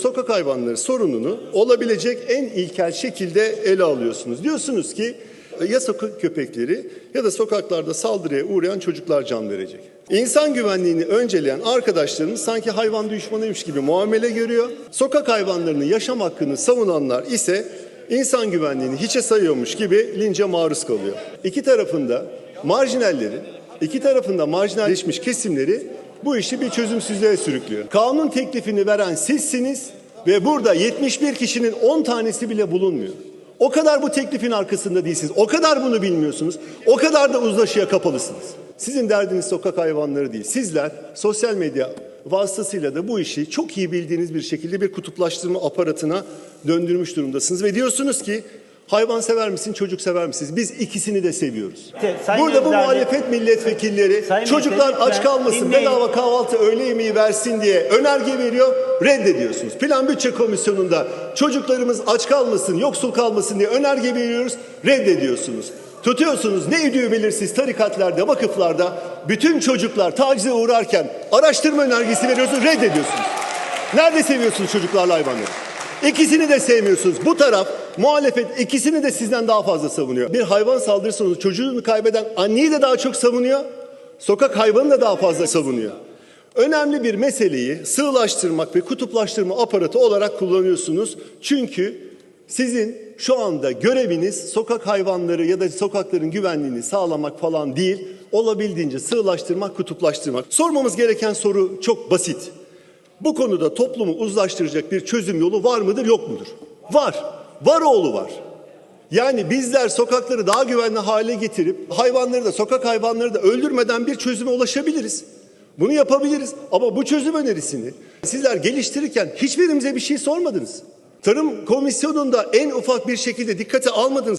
Sokak hayvanları sorununu olabilecek en ilkel şekilde ele alıyorsunuz. Diyorsunuz ki ya sokak köpekleri ya da sokaklarda saldırıya uğrayan çocuklar can verecek. İnsan güvenliğini önceleyen arkadaşlarımız sanki hayvan düşmanıymış gibi muamele görüyor. Sokak hayvanlarının yaşam hakkını savunanlar ise insan güvenliğini hiçe sayıyormuş gibi lince maruz kalıyor. İki tarafında marjinallerin, iki tarafında marjinalleşmiş kesimleri bu işi bir çözümsüzlüğe sürüklüyor. Kanun teklifini veren sizsiniz ve burada 71 kişinin 10 tanesi bile bulunmuyor. O kadar bu teklifin arkasında değilsiniz. O kadar bunu bilmiyorsunuz. O kadar da uzlaşıya kapalısınız. Sizin derdiniz sokak hayvanları değil. Sizler sosyal medya vasıtasıyla da bu işi çok iyi bildiğiniz bir şekilde bir kutuplaştırma aparatına döndürmüş durumdasınız. Ve diyorsunuz ki hayvan sever misin, çocuk sever misiniz? Biz ikisini de seviyoruz. İşte Sayın Burada bu Özdağ'ın- muhalefet milletvekilleri Sayın çocuklar Bey, aç kalmasın, dinleyin. bedava kahvaltı öğle yemeği versin diye önerge veriyor, reddediyorsunuz. Plan Bütçe Komisyonu'nda çocuklarımız aç kalmasın, yoksul kalmasın diye önerge veriyoruz, reddediyorsunuz. Tutuyorsunuz ne ödüğü belirsiz tarikatlarda, vakıflarda bütün çocuklar tacize uğrarken araştırma önergesi veriyorsunuz, reddediyorsunuz. Nerede seviyorsunuz çocuklarla hayvanları? İkisini de sevmiyorsunuz. Bu taraf muhalefet ikisini de sizden daha fazla savunuyor. Bir hayvan saldırısı çocuğunu kaybeden anneyi de daha çok savunuyor. Sokak hayvanını da daha fazla savunuyor. Önemli bir meseleyi sığlaştırmak ve kutuplaştırma aparatı olarak kullanıyorsunuz. Çünkü sizin şu anda göreviniz sokak hayvanları ya da sokakların güvenliğini sağlamak falan değil. Olabildiğince sığlaştırmak, kutuplaştırmak. Sormamız gereken soru çok basit. Bu konuda toplumu uzlaştıracak bir çözüm yolu var mıdır yok mudur? Var. Var oğlu var. Yani bizler sokakları daha güvenli hale getirip hayvanları da sokak hayvanları da öldürmeden bir çözüme ulaşabiliriz. Bunu yapabiliriz ama bu çözüm önerisini sizler geliştirirken hiçbirimize bir şey sormadınız. Tarım komisyonunda en ufak bir şekilde dikkate almadınız.